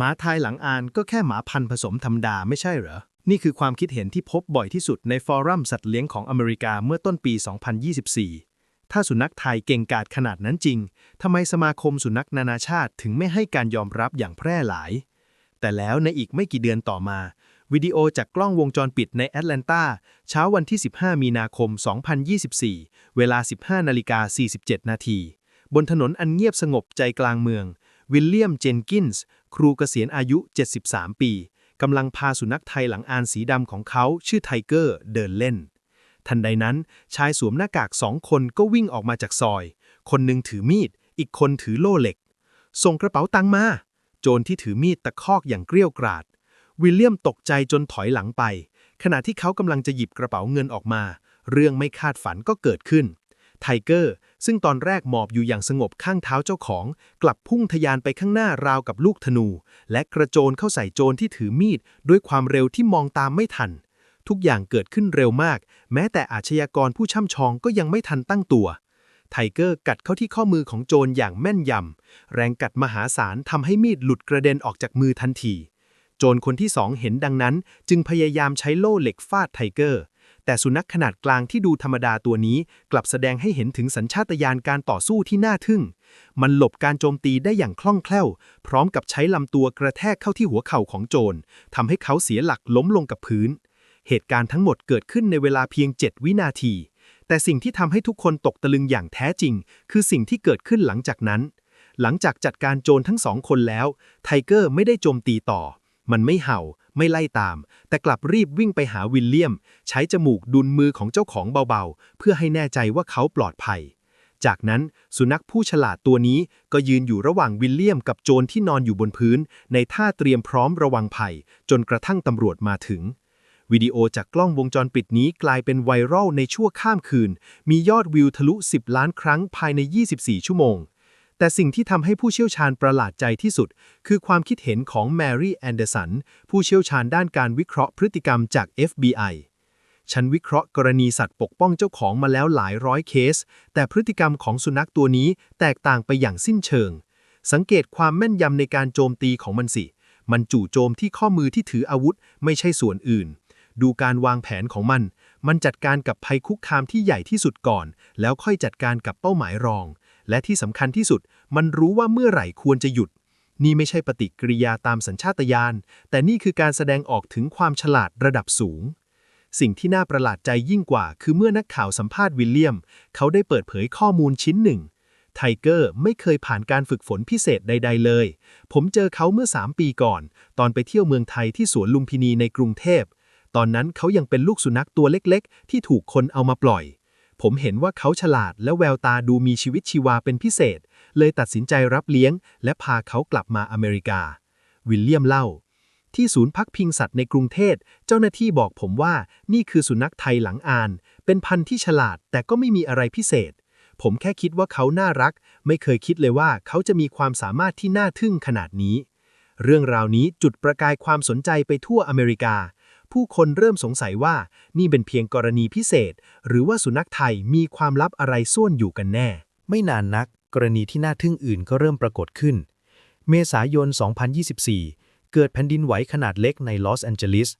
หมาไทยหลังอ่านก็แค่หมาพันธุ์ผสมธรรมดาไม่ใช่เหรอ นี่คือความคิดเห็นที่พบบ่อยที่สุดในฟอรัมสัตว์เลี้ยงของอเมริกาเมื่อต้นปี 2024 ถ้าสุนัขไทยเก่งกาจขนาดนั้นจริง ทำไมสมาคมสุนัขนานาชาติถึงไม่ให้การยอมรับอย่างแพร่หลาย แต่แล้วในอีกไม่กี่เดือนต่อมา วิดีโอจากกล้องวงจรปิดในแอตแลนตาเช้าวันที่ 15 มีนาคม 2024 เวลา 15นาฬิกา47 นาทีบนถนนอันเงียบสงบใจกลางเมืองวิลเลียมเจนกินส์ ครูเกษียณอายุ 73 ปีกำลังพาสุนัขไทยหลังอานสีดำของเขาชื่อไทเกอร์เดินเล่น ทันใดนั้นชายสวมหน้ากากสองคนก็วิ่งออกมาจากซอย คนหนึ่งถือมีด อีกคนถือโล่เหล็ก ส่งกระเป๋าตังมา โจรที่ถือมีดตะคอกอย่างเกรี้ยวกราด วิลเลียมตกใจจนถอยหลังไป ขณะที่เขากำลังจะหยิบกระเป๋าเงินออกมา เรื่องไม่คาดฝันก็เกิดขึ้น ไทเกอร์ ซึ่งตอนแรกหมอบอยู่อย่างสงบข้างเท้าเจ้าของ กลับพุ่งทะยานไปข้างหน้าราวกับลูกธนู และกระโจนเข้าใส่โจรที่ถือมีด ด้วยความเร็วที่มองตามไม่ทัน ทุกอย่างเกิดขึ้นเร็วมาก แม้แต่อาชญากรผู้ช่ำชองก็ยังไม่ทันตั้งตัว ไทเกอร์กัดเข้าที่ข้อมือของโจรอย่างแม่นยำ แรงกัดมหาศาลทำให้มีดหลุดกระเด็นออกจากมือทันที โจรคนที่สองเห็นดังนั้น จึงพยายามใช้โล่เหล็กฟาดไทเกอร์ แต่สุนัขขนาดกลางที่ดูธรรมดาตัวนี้กลับแสดงให้เห็นถึงสัญชาตญาณการต่อสู้ที่น่าทึ่ง มันหลบการโจมตีได้อย่างคล่องแคล่ว พร้อมกับใช้ลำตัวกระแทกเข้าที่หัวเข่าของโจรทำให้เขาเสียหลักล้มลงกับพื้น เหตุการณ์ทั้งหมดเกิดขึ้นในเวลาเพียง 7 วินาที แต่สิ่งที่ทำให้ทุกคนตกตะลึงอย่างแท้จริง คือสิ่งที่เกิดขึ้นหลังจากนั้น หลังจากจัดการโจรทั้งสองคนแล้ว ไทเกอร์ไม่ได้โจมตีต่อ มันไม่เห่า ไม่ไล่ตาม แต่กลับรีบวิ่งไปหาวิลเลียม ใช้จมูกดุลมือของเจ้าของเบาๆ เพื่อให้แน่ใจว่าเขาปลอดภัย จากนั้นสุนัขผู้ฉลาดตัวนี้ก็ยืนอยู่ระหว่างวิลเลียมกับโจรที่นอนอยู่บนพื้น ในท่าเตรียมพร้อมระวังภัย จนกระทั่งตำรวจมาถึงวิดีโอจากกล้องวงจรปิดนี้กลายเป็นไวรัลในชั่วข้ามคืน มียอดวิวทะลุ 10 ล้านครั้งภายใน 24 ชั่วโมง แต่สิ่งที่ทำให้ผู้เชี่ยวชาญประหลาดใจที่สุด คือความคิดเห็นของแมรี่แอนเดอร์สันผู้เชี่ยวชาญด้านการวิเคราะห์พฤติกรรมจาก FBI ฉันวิเคราะห์กรณีสัตว์ปกป้องเจ้าของมาแล้วหลายร้อยเคส แต่พฤติกรรมของสุนัขตัวนี้แตกต่างไปอย่างสิ้นเชิง สังเกตความแม่นยำในการโจมตีของมันสิ มันจู่โจมที่ข้อมือที่ถืออาวุธไม่ใช่ส่วนอื่น ดูการวางแผนของมัน มันจัดการกับภัยคุกคามที่ใหญ่ที่สุดก่อน แล้วค่อยจัดการกับเป้าหมายรอง และที่สำคัญที่สุด มันรู้ว่าเมื่อไหร่ควรจะหยุด นี่ไม่ใช่ปฏิกิริยาตามสัญชาตญาณ แต่นี่คือการแสดงออกถึงความฉลาดระดับสูง สิ่งที่น่าประหลาดใจยิ่งกว่า คือเมื่อนักข่าวสัมภาษณ์วิลเลียม เขาได้เปิดเผยข้อมูลชิ้นหนึ่ง ไทเกอร์ไม่เคยผ่านการฝึกฝนพิเศษใด ๆ เลย ผมเจอเขาเมื่อ 3 ปีก่อน ตอนไปเที่ยวเมืองไทยที่สวนลุมพินีในกรุงเทพ ตอนนั้นเขายังเป็นลูกสุนัขตัวเล็ก ๆ ที่ถูกคนเอามาปล่อย ผมเห็นว่าเขาฉลาดและแววตาดูมีชีวิตชีวาเป็นพิเศษ เลยตัดสินใจรับเลี้ยง และพาเขากลับมาอเมริกา วิลเลียมเล่า ที่ศูนย์พักพิงสัตว์ในกรุงเทพเจ้าหน้าที่บอกผมว่านี่คือสุนัขไทยหลังอาน เป็นพันธุ์ที่ฉลาดแต่ก็ไม่มีอะไรพิเศษ ผมแค่คิดว่าเขาน่ารัก ไม่เคยคิดเลยว่าเขาจะมีความสามารถที่น่าทึ่งขนาดนี้ เรื่องราวนี้จุดประกายความสนใจไปทั่วอเมริกา ผู้คนเริ่มสงสัยว่านี่เป็นเพียงกรณีพิเศษ หรือว่าสุนัขไทยมีความลับอะไรซ่อนอยู่กันแน่ ไม่นานนัก กรณีที่น่าทึ่งอื่นก็เริ่มปรากฏขึ้น เมษายน 2024 เกิดแผ่นดินไหวขนาดเล็กในลอสแอนเจลิส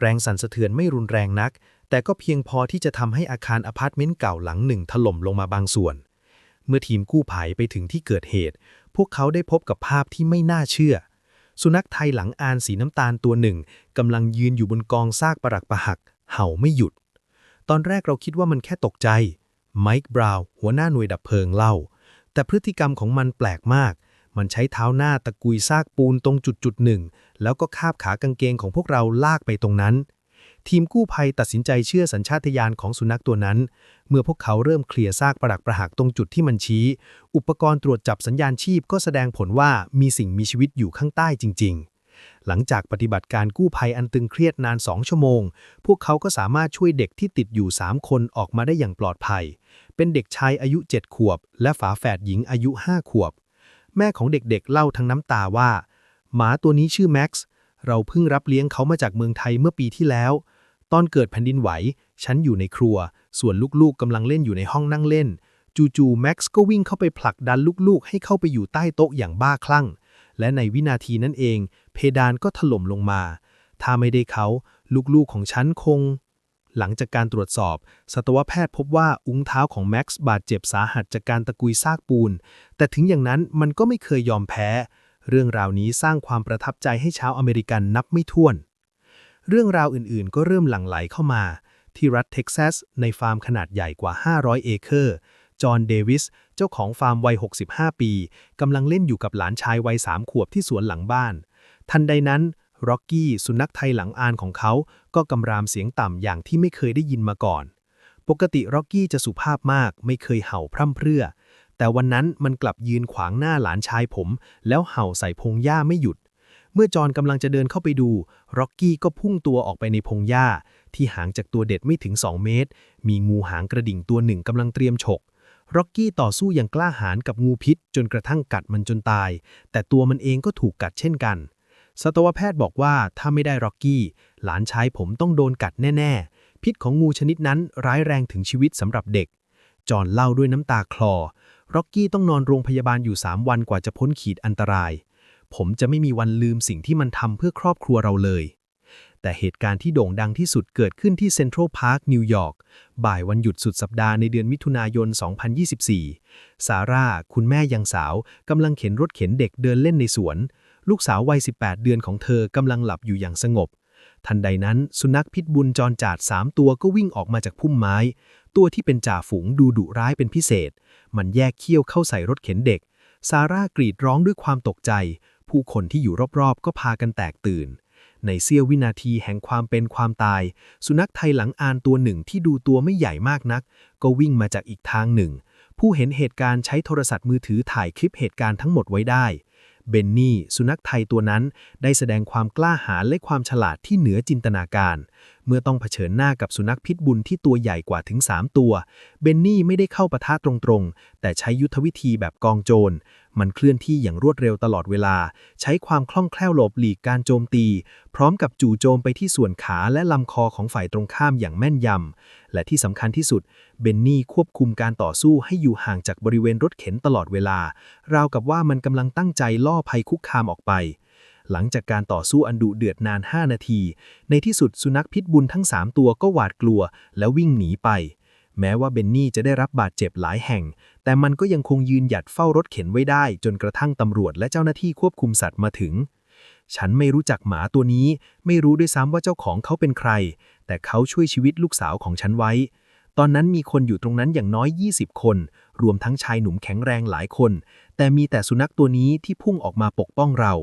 แรงสั่นสะเทือนไม่รุนแรงนัก แต่ก็เพียงพอที่จะทำให้อาคารอพาร์ตเมนต์เก่าหลังหนึ่งถล่มลงมาบางส่วน เมื่อทีมกู้ภัยไปถึงที่เกิดเหตุ พวกเขาได้พบกับภาพที่ไม่น่าเชื่อ สุนัขไทยหลังอานสีน้ำตาลตัวหนึ่งกำลังยืนอยู่บนกองซากปรักปะหัก เห่าไม่หยุด ตอนแรกเราคิดว่ามันแค่ตกใจ ไมค์บราวน์หัวหน้าหน่วยดับเพลิงเล่า แต่พฤติกรรมของมันแปลกมาก มันใช้เท้าหน้าตะกุยซากปูนตรงจุดจุดหนึ่ง แล้วก็คาบขากางเกงของพวกเราลากไปตรงนั้น ทีมกู้ภัยตัดสินใจเชื่อสัญชาตญาณของสุนัขตัวนั้น เมื่อพวกเขาเริ่มเคลียร์ซากปรักประหักตรงจุดที่มันชี้ อุปกรณ์ตรวจจับสัญญาณชีพก็แสดงผลว่ามีสิ่งมีชีวิตอยู่ข้างใต้จริง ๆ หลังจากปฏิบัติการกู้ภัยอันตึงเครียดนาน 2 ชั่วโมง พวกเขาก็สามารถช่วยเด็กที่ติดอยู่ 3 คนออกมาได้อย่างปลอดภัย เป็นเด็กชายอายุ 7 ขวบ และฝาแฝดหญิงอายุ 5 ขวบ แม่ของเด็กๆเล่าทั้งน้ำตาว่า หมาตัวนี้ชื่อแม็กซ์ เราเพิ่งรับเลี้ยงเขามาจากเมืองไทยเมื่อปีที่แล้ว ตอนเกิดแผ่นดินไหว ฉันอยู่ในครัว ส่วนลูกๆกำลังเล่นอยู่ในห้องนั่งเล่น จู่ๆแม็กซ์ก็วิ่งเข้าไปผลักดันลูกๆ ให้เข้าไปอยู่ใต้โต๊ะอย่างบ้าคลั่ง และในวินาทีนั้นเอง เพดานก็ถล่มลงมา ถ้าไม่ได้เขา ลูกๆของฉันคง หลังจากการตรวจสอบ สัตวแพทย์พบว่าอุ้งเท้าของแม็กซ์บาดเจ็บสาหัสจากการตะกุยซากปูน แต่ถึงอย่างนั้นมันก็ไม่เคยยอมแพ้ เรื่องราวนี้สร้างความประทับใจให้ชาวอเมริกันนับไม่ถ้วน เรื่องราวอื่นๆ ก็เริ่มหลั่งไหลเข้ามา ที่รัฐเท็กซัส ในฟาร์มขนาดใหญ่กว่า 500 เอเคอร์ จอห์น เดวิส เจ้าของฟาร์มวัย 65 ปีกำลังเล่นอยู่กับหลานชายวัย 3 ขวบที่สวนหลังบ้าน ทันใดนั้นร็อกกี้สุนัขไทยหลังอานของเขา ก็กำรามเสียงต่ำอย่างที่ไม่เคยได้ยินมาก่อน ปกติร็อกกี้จะสุภาพมากไม่เคยเห่าพร่ำเพรื่อ แต่วันนั้นมันกลับยืนขวางหน้าหลานชายผม แล้วเห่าใส่พงหญ้าไม่หยุด เมื่อจอห์นกำลังจะเดินเข้าไปดูร็อกกี้ก็พุ่งตัวออกไปในพงหญ้า ที่ห่างจากตัวเด็ดไม่ถึง 2 เมตร มีงูหางกระดิ่งตัวหนึ่งกำลังเตรียมฉกร็อกกี้ต่อสู้อย่างกล้าหาญกับงูพิษ จนกระทั่งกัดมันจนตาย แต่ตัวมันเองก็ถูกกัดเช่นกัน สัตวแพทย์บอกว่าถ้าไม่ได้ร็อกกี้ หลานชายผมต้องโดนกัดแน่ ๆ พิษของงูชนิดนั้นร้ายแรงถึงชีวิตสำหรับเด็ก จอห์นเล่าด้วยน้ำตาคลอร็อกกี้ต้องนอนโรงพยาบาลอยู่ 3 วันกว่าจะพ้นขีดอันตราย ผมจะไม่มีวันลืมสิ่งที่มันทำเพื่อครอบครัวเราเลย แต่เหตุการณ์ที่โด่งดังที่สุดเกิดขึ้นที่เซ็นทรัลพาร์คนิวยอร์กบ่ายวันหยุดสุดสัปดาห์ในเดือนมิถุนายน 2024 ซาร่า คุณแม่ยังสาวกำลังเข็นรถเข็นเด็กเดินเล่นในสวน ลูกสาววัย 18 เดือนของเธอกำลังหลับอยู่อย่างสงบ ทันใดนั้นสุนัขพิษบุญจรจาดสามตัวก็วิ่งออกมาจากพุ่มไม้ ตัวที่เป็นจ่าฝูงดูดุร้ายเป็นพิเศษ มันแยกเขี้ยวเข้าใส่รถเข็นเด็กซาร่ากรีดร้องด้วยความตกใจ ผู้คนที่อยู่รอบๆ ก็พากันแตกตื่น ในเสี้ยววินาทีแห่งความเป็นความตาย สุนัขไทยหลังอานตัวหนึ่งที่ดูตัวไม่ใหญ่มากนัก ก็วิ่งมาจากอีกทางหนึ่ง ผู้เห็นเหตุการณ์ใช้โทรศัพท์มือถือถ่ายคลิปเหตุการณ์ทั้งหมดไว้ได้เบนนี่ สุนัขไทยตัวนั้นได้แสดงความกล้าหาญและความฉลาดที่เหนือจินตนาการ เมื่อต้องเผชิญหน้ากับสุนัขพิษบุญที่ตัวใหญ่กว่าถึง 3 ตัว เบนนี่ไม่ได้เข้าปะทะตรงๆ แต่ใช้ยุทธวิธีแบบกองโจร มันเคลื่อนที่อย่างรวดเร็วตลอดเวลา ใช้ความคล่องแคล่วหลบหลีกการโจมตี พร้อมกับจู่โจมไปที่ส่วนขาและลำคอของฝ่ายตรงข้ามอย่างแม่นยำ และที่สำคัญที่สุด เบนนี่ควบคุมการต่อสู้ให้อยู่ห่างจากบริเวณรถเข็นตลอดเวลา ราวกับว่ามันกำลังตั้งใจล่อภัยคุกคามออกไปหลังจากการต่อสู้อันดุเดือดนาน 5 นาที ในที่สุดสุนัขพิษบุญทั้ง 3 ตัวก็หวาดกลัว และวิ่งหนีไป แม้ว่าเบนนี่จะได้รับบาดเจ็บหลายแห่ง แต่มันก็ยังคงยืนหยัดเฝ้ารถเข็นไว้ได้ จนกระทั่งตำรวจและเจ้าหน้าที่ควบคุมสัตว์มาถึง ฉันไม่รู้จักหมาตัวนี้ ไม่รู้ด้วยซ้ำว่าเจ้าของเขาเป็นใคร แต่เขาช่วยชีวิตลูกสาวของฉันไว้ ตอนนั้นมีคนอยู่ตรงนั้นอย่างน้อย 20 คน รวมทั้งชายหนุ่มแข็งแรงหลายคน แต่มีแต่สุนัขตัวนี้ที่พุ่งออกมาปกป้องเรา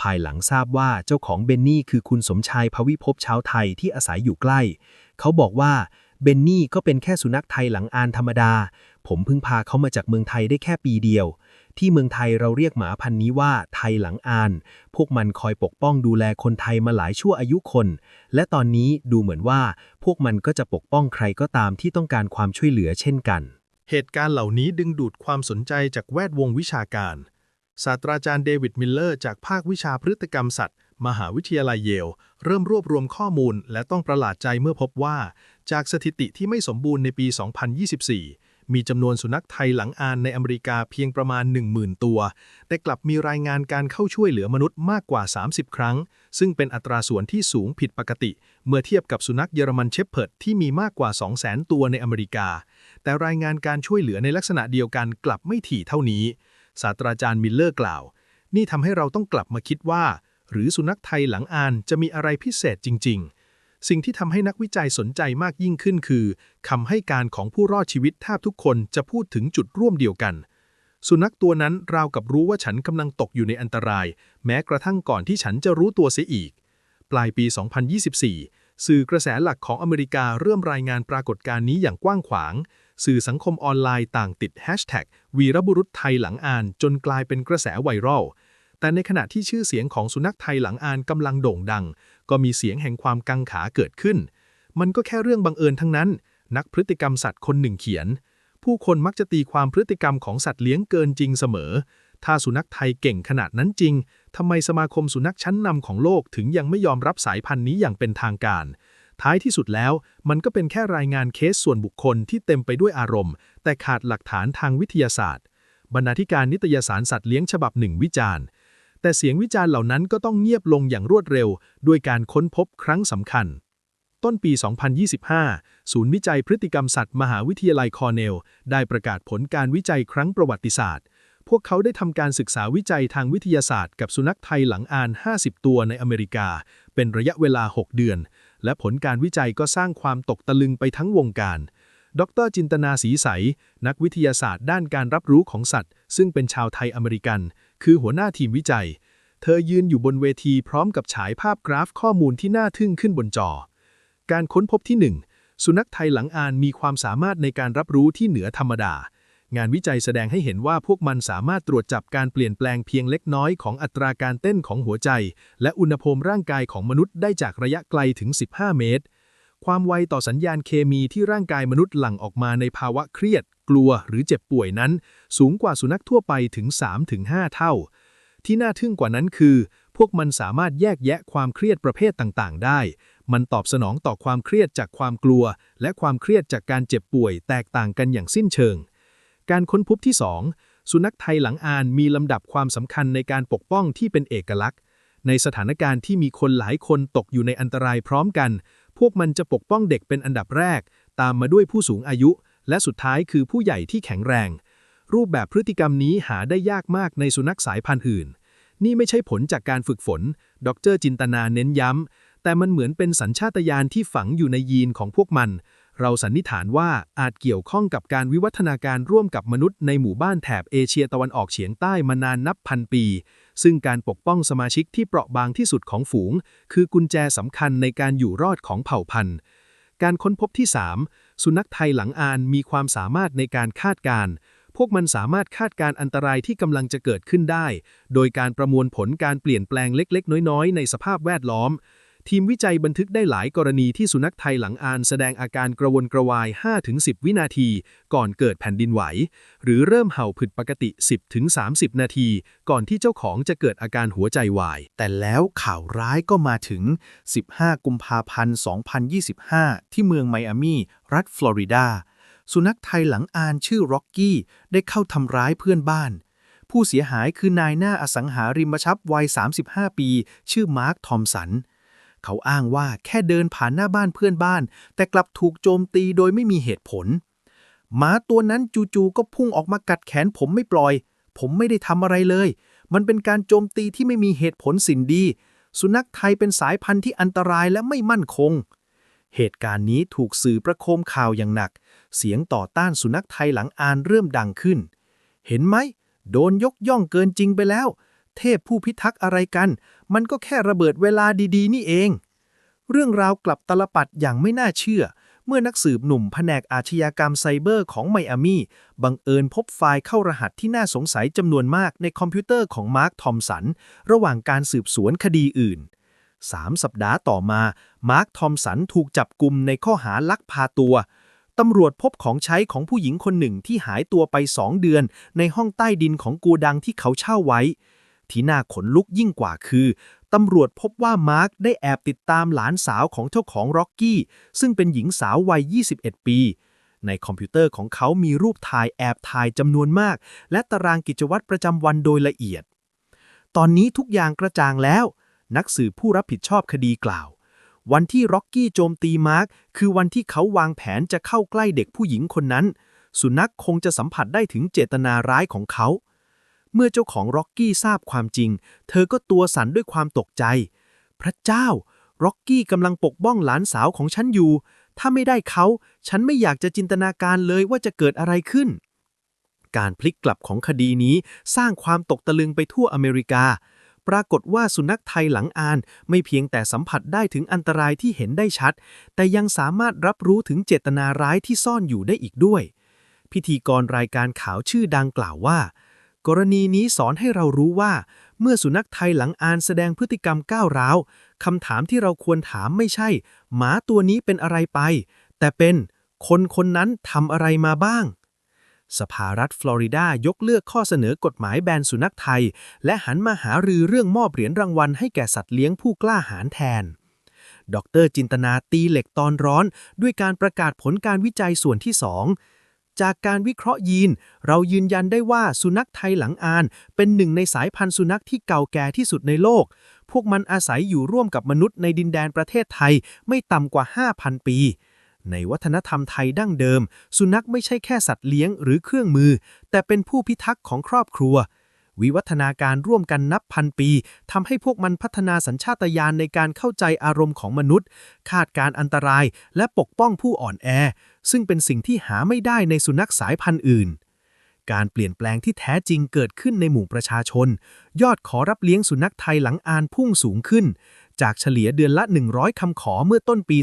ภายหลังทราบว่าเจ้าของเบนนี่คือคุณสมชายภวิภพชาวไทยที่อาศัยอยู่ใกล้ เขาบอกว่า เบนนี่ก็เป็นแค่สุนัขไทยหลังอานธรรมดา ผมเพิ่งพาเขามาจากเมืองไทยได้แค่ปีเดียว ที่เมืองไทยเราเรียกหมาพันนี้ว่าไทยหลังอาน พวกมันคอยปกป้องดูแลคนไทยมาหลายชั่วอายุคน และตอนนี้ดูเหมือนว่า พวกมันก็จะปกป้องใครก็ตามที่ต้องการความช่วยเหลือเช่นกัน เหตุการณ์เหล่านี้ดึงดูดความสนใจจากแวดวงวิชาการ ศาสตราจารย์เดวิดมิลเลอร์จากภาควิชาพฤติกรรมสัตว์ มหาวิทยาลัยเยล เริ่มรวบรวมข้อมูล และต้องประหลาดใจเมื่อพบว่า จากสถิติที่ไม่สมบูรณ์ในปี 2024 มีจำนวนสุนัขไทยหลังอานในอเมริกาเพียงประมาณ 10,000 ตัว แต่กลับมีรายงานการเข้าช่วยเหลือมนุษย์มากกว่า 30 ครั้ง ซึ่งเป็นอัตราส่วนที่สูงผิดปกติ เมื่อเทียบกับสุนัขเยอรมันเชพเพิร์ดที่มีมากกว่า 200,000 ตัวในอเมริกา แต่รายงานการช่วยเหลือในลักษณะเดียวกันกลับไม่ถี่เท่านี้ศาสตราจารย์มิลเลอร์กล่าว นี่ทำให้เราต้องกลับมาคิดว่า หรือสุนัขไทยหลังอ่านจะมีอะไรพิเศษจริง ๆ สิ่งที่ทำให้นักวิจัยสนใจมากยิ่งขึ้นคือคำให้การของผู้รอดชีวิตแทบทุกคนจะพูดถึงจุดร่วมเดียวกัน สุนัขตัวนั้นราวกับรู้ว่าฉันกำลังตกอยู่ในอันตราย แม้กระทั่งก่อนที่ฉันจะรู้ตัวเสียอีก ปลายปี 2024 สื่อกระแสหลักของอเมริกาเริ่มรายงานปรากฏการณ์นี้อย่างกว้างขวางสื่อสังคมออนไลน์ต่างติดแฮชแท็กวีรบุรุษไทยหลังอ่านจนกลายเป็นกระแสไวรัล แต่ในขณะที่ชื่อเสียงของสุนัขไทยหลังอานกำลังโด่งดัง ก็มีเสียงแห่งความกังขาเกิดขึ้น มันก็แค่เรื่องบังเอิญทั้งนั้น นักพฤติกรรมสัตว์คนหนึ่งเขียน ผู้คนมักจะตีความพฤติกรรมของสัตว์เลี้ยงเกินจริงเสมอ ถ้าสุนัขไทยเก่งขนาดนั้นจริงทำไมสมาคมสุนัขชั้นนำของโลกถึงยังไม่ยอมรับสายพันธุ์นี้อย่างเป็นทางการท้ายที่สุดแล้วมันก็เป็นแค่รายงานเคสส่วนบุคคลที่เต็มไปด้วยอารมณ์ แต่ขาดหลักฐานทางวิทยาศาสตร์ บรรณาธิการนิตยสารสัตว์เลี้ยงฉบับหนึ่งวิจารณ์ แต่เสียงวิจารณ์เหล่านั้นก็ต้องเงียบลงอย่างรวดเร็ว ด้วยการค้นพบครั้งสำคัญ ต้นปี 2025 ศูนย์วิจัยพฤติกรรมสัตว์มหาวิทยาลัยคอร์เนล ได้ประกาศผลการวิจัยครั้งประวัติศาสตร์ พวกเขาได้ทำการศึกษาวิจัยทางวิทยาศาสตร์กับสุนัขไทยหลังอาน 50 ตัวในอเมริกา เป็นระยะเวลา 6 เดือน และผลการวิจัยก็สร้างความตกตะลึงไปทั้งวงการดรจินตนาสีใส นักวิทยาศาสตร์ด้านการรับรู้ของสัตว์ ซึ่งเป็นชาวไทยอเมริกัน คือหัวหน้าทีมวิจัย เธอยืนอยู่บนเวทีพร้อมกับฉายภาพกราฟข้อมูลที่น่าทึ่งขึ้นบนจอ การค้นพบที่ 1 สุนัขไทยหลังอานมีความสามารถในการรับรู้ที่เหนือธรรมดา งานวิจัยแสดงให้เห็นว่าพวกมันสามารถตรวจจับการเปลี่ยนแปลงเพียงเล็กน้อยของอัตราการเต้นของหัวใจ และอุณหภูมิร่างกายของมนุษย์ได้จากระยะไกลถึง 15 เมตรความไวต่อสัญญาณเคมีที่ร่างกายมนุษย์หลั่งออกมาในภาวะเครียด กลัวหรือเจ็บป่วยนั้น สูงกว่าสุนัขทั่วไปถึง 3-5 เท่า ที่น่าทึ่งกว่านั้นคือ พวกมันสามารถแยกแยะความเครียดประเภทต่างๆ ได้ มันตอบสนองต่อความเครียดจากความกลัว และความเครียดจากการเจ็บป่วยแตกต่างกันอย่างสิ้นเชิง การค้นพบที่ 2 สุนัขไทยหลังอานมีลำดับความสำคัญในการปกป้องที่เป็นเอกลักษณ์ ในสถานการณ์ที่มีคนหลายคนตกอยู่ในอันตรายพร้อมกัน พวกมันจะปกป้องเด็กเป็นอันดับแรก ตามมาด้วยผู้สูงอายุ และสุดท้ายคือผู้ใหญ่ที่แข็งแรง รูปแบบพฤติกรรมนี้หาได้ยากมากในสุนัขสายพันธุ์อื่น นี่ไม่ใช่ผลจากการฝึกฝน ดรจินตนาเน้นย้ำ แต่มันเหมือนเป็นสัญชาตญาณที่ฝังอยู่ในยีนของพวกมัน เราสันนิษฐานว่าอาจเกี่ยวข้องกับการวิวัฒนาการร่วมกับมนุษย์ในหมู่บ้านแถบเอเชียตะวันออกเฉียงใต้มานานนับพันปี ซึ่งการปกป้องสมาชิกที่เปราะบางที่สุดของฝูง คือกุญแจสำคัญในการอยู่รอดของเผ่าพันธุ์ การค้นพบที่ 3 สุนัขไทยหลังอานมีความสามารถในการคาดการณ์พวกมันสามารถคาดการณ์อันตรายที่กำลังจะเกิดขึ้นได้ โดยการประมวลผลการเปลี่ยนแปลงเล็กๆ น้อยๆ ในสภาพแวดล้อม ทีมวิจัยบันทึกได้หลายกรณีที่สุนัขไทยหลังอานแสดงอาการกระวนกระวาย 5-10 วินาที ก่อนเกิดแผ่นดินไหว หรือเริ่มเห่าผิดปกติ 10-30 นาที ก่อนที่เจ้าของจะเกิดอาการหัวใจวาย แต่แล้วข่าวร้ายก็มาถึง 15 กุมภาพันธ์ 2025 ที่เมืองไมอามี รัฐฟลอริดา สุนัขไทยหลังอานชื่อร็อกกี้ได้เข้าทำร้ายเพื่อนบ้านผู้เสียหายคือนายหน้าอสังหาริมทรัพย์วัย 35 ปี ชื่อมาร์ค ทอมสัน เขาอ้างว่าแค่เดินผ่านหน้าบ้านเพื่อนบ้าน แต่กลับถูกโจมตีโดยไม่มีเหตุผล หมาตัวนั้นจู่ๆก็พุ่งออกมากัดแขนผมไม่ปล่อย ผมไม่ได้ทำอะไรเลย มันเป็นการโจมตีที่ไม่มีเหตุผลสินดี สุนัขไทยเป็นสายพันธุ์ที่อันตรายและไม่มั่นคง เหตุการณ์นี้ถูกสื่อประโคมข่าวอย่างหนัก เสียงต่อต้านสุนัขไทยหลังอานเริ่มดังขึ้น เห็นไหม โดนยกย่องเกินจริงไปแล้ว เทพผู้พิทักษ์อะไรกัน มันก็แค่ระเบิดเวลาดีๆ นี่เอง เรื่องราวกลับตลปัดอย่างไม่น่าเชื่อ เมื่อนักสืบหนุ่มแผนกอาชญากรรมไซเบอร์ของไมอามีบังเอิญพบไฟล์เข้ารหัสที่น่าสงสัยจำนวนมากในคอมพิวเตอร์ของมาร์คทอมสัน ระหว่างการสืบสวนคดีอื่นสามสัปดาห์ต่อมา มาร์ค ทอมสัน ถูกจับกลุ่มในข้อหาลักพาตัว ตำรวจพบของใช้ของผู้หญิงคนหนึ่งที่หายตัวไปสองเดือน ในห้องใต้ดินของกูดังที่เขาเช่าไว้ ที่น่าขนลุกยิ่งกว่าคือ ตำรวจพบว่ามาร์คได้แอบติดตามหลานสาวของเจ้าของร็อกกี้ ซึ่งเป็นหญิงสาววัย 21 ปี ในคอมพิวเตอร์ของเขามีรูปถ่ายแอบถ่ายจำนวนมาก และตารางกิจวัตรประจำวันโดยละเอียด ตอนนี้ทุกอย่างกระจ่างแล้ว นักสืบผู้รับผิดชอบคดีกล่าววันที่ร็อกกี้โจมตีมาร์คคือวันที่เขาวางแผนจะเข้าใกล้เด็กผู้หญิงคนนั้น สุนัขคงจะสัมผัสได้ถึงเจตนาร้ายของเขา เมื่อเจ้าของร็อกกี้ทราบความจริง เธอก็ตัวสั่นด้วยความตกใจ พระเจ้า ร็อกกี้กำลังปกป้องหลานสาวของฉันอยู่ ถ้าไม่ได้เขา ฉันไม่อยากจะจินตนาการเลยว่าจะเกิดอะไรขึ้น การพลิกกลับของคดีนี้สร้างความตกตะลึงไปทั่วอเมริกา ปรากฏว่าสุนัขไทยหลังอานไม่เพียงแต่สัมผัสได้ถึงอันตรายที่เห็นได้ชัด แต่ยังสามารถรับรู้ถึงเจตนาร้ายที่ซ่อนอยู่ได้อีกด้วย พิธีกรรายการข่าวชื่อดังกล่าวว่า กรณีนี้สอนให้เรารู้ว่า เมื่อสุนัขไทยหลังอานแสดงพฤติกรรมก้าวร้าวคำถามที่เราควรถามไม่ใช่ หมาตัวนี้เป็นอะไรไป แต่เป็นคนคนนั้นทำอะไรมาบ้าง สภารัฐฟลอริดายกเลือกข้อเสนอกฎหมายแบนสุนัขไทย และหันมาหารือเรื่องมอบเหรียญรางวัลให้แก่สัตว์เลี้ยงผู้กล้าหาญแทนดรจินตนาตีเหล็กตอนร้อน ด้วยการประกาศผลการวิจัยส่วนที่2 จากการวิเคราะห์ยีน เรายืนยันได้ว่าสุนัขไทยหลังอาน เป็นหนึ่งในสายพันธุ์สุนัขที่เก่าแก่ที่สุดในโลก พวกมันอาศัยอยู่ร่วมกับมนุษย์ในดินแดนประเทศไทยไม่ต่ำกว่า 5,000 ปีในวัฒนธรรมไทยดั้งเดิม สุนัขไม่ใช่แค่สัตว์เลี้ยงหรือเครื่องมือ แต่เป็นผู้พิทักษ์ของครอบครัว วิวัฒนาการร่วมกันนับพันปีทำให้พวกมันพัฒนาสัญชาตญาณในการเข้าใจอารมณ์ของมนุษย์ คาดการอันตรายและปกป้องผู้อ่อนแอ ซึ่งเป็นสิ่งที่หาไม่ได้ในสุนัขสายพันธุ์อื่น การเปลี่ยนแปลงที่แท้จริงเกิดขึ้นในหมู่ประชาชน ยอดขอรับเลี้ยงสุนัขไทยหลังอานพุ่งสูงขึ้น จากเฉลี่ยเดือนละ 100 คำขอเมื่อต้นปี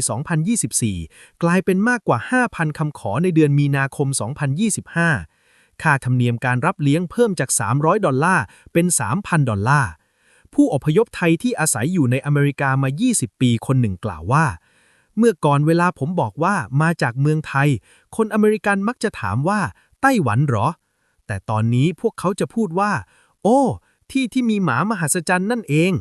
2024 กลายเป็นมากกว่า 5,000 คำขอในเดือนมีนาคม 2025 ค่าธรรมเนียมการรับเลี้ยงเพิ่มจาก 300 ดอลลาร์เป็น 3,000 ดอลลาร์ผู้อพยพไทยที่อาศัยอยู่ในอเมริกามา 20 ปีคนหนึ่งกล่าวว่า เมื่อก่อนเวลาผมบอกว่ามาจากเมืองไทย คนอเมริกันมักจะถามว่า ไต้หวันหรอ แต่ตอนนี้พวกเขาจะพูดว่า โอ้ ที่ที่มีหมามหัศจรรย์นั่นเอง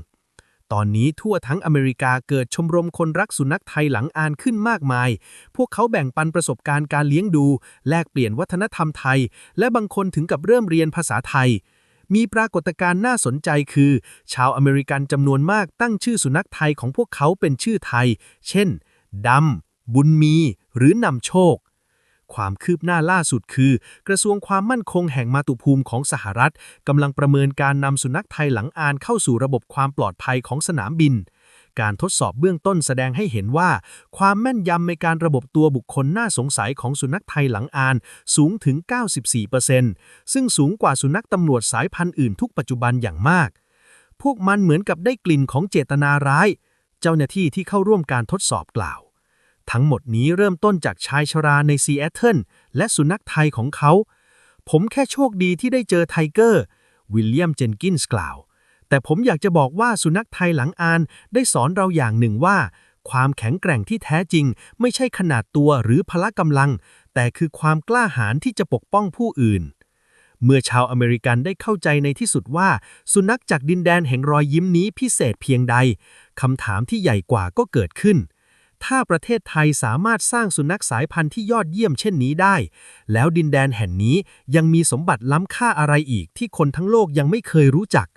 ตอนนี้ทั่วทั้งอเมริกาเกิดชมรมคนรักสุนัขไทยหลังอานขึ้นมากมาย พวกเขาแบ่งปันประสบการณ์การเลี้ยงดู แลกเปลี่ยนวัฒนธรรมไทย และบางคนถึงกับเริ่มเรียนภาษาไทยมีปรากฏการณ์น่าสนใจคือ ชาวอเมริกันจำนวนมากตั้งชื่อสุนัขไทยของพวกเขาเป็นชื่อไทย เช่น ดำ บุญมี หรือนำโชค ความคืบหน้าล่าสุดคือ กระทรวงความมั่นคงแห่งมาตุภูมิของสหรัฐกำลังประเมินการนำสุนัขไทยหลังอานเข้าสู่ระบบความปลอดภัยของสนามบิน การทดสอบเบื้องต้นแสดงให้เห็นว่า ความแม่นยำในการระบบตัวบุคคลน่าสงสัยของสุนัขไทยหลังอานสูงถึง 94%ซึ่งสูงกว่าสุนัขตำรวจสายพันธุ์อื่นทุกปัจจุบันอย่างมาก พวกมันเหมือนกับได้กลิ่นของเจตนาร้าย เจ้าหน้าที่ที่เข้าร่วมการทดสอบกล่าว ทั้งหมดนี้เริ่มต้นจากชายชราในซีแอตเทิลและสุนัขไทยของเขา ผมแค่โชคดีที่ได้เจอไทเกอร์ วิลเลียมเจนกินส์กล่าว แต่ผมอยากจะบอกว่าสุนัขไทยหลังอานได้สอนเราอย่างหนึ่งว่า ความแข็งแกร่งที่แท้จริง ไม่ใช่ขนาดตัวหรือพละกำลัง แต่คือความกล้าหาญที่จะปกป้องผู้อื่นเมื่อชาวอเมริกันได้เข้าใจในที่สุดว่า สุนัขจากดินแดนแห่งรอยยิ้มนี้พิเศษเพียงใด คำถามที่ใหญ่กว่าก็เกิดขึ้น ถ้าประเทศไทยสามารถสร้างสุนัขสายพันธุ์ที่ยอดเยี่ยมเช่นนี้ได้ แล้วดินแดนแห่งนี้ยังมีสมบัติล้ำค่าอะไรอีกที่คนทั้งโลกยังไม่เคยรู้จัก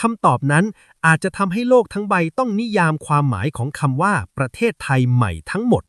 คำตอบนั้นอาจจะทำให้โลกทั้งใบต้องนิยามความหมายของคำว่าประเทศไทยใหม่ทั้งหมด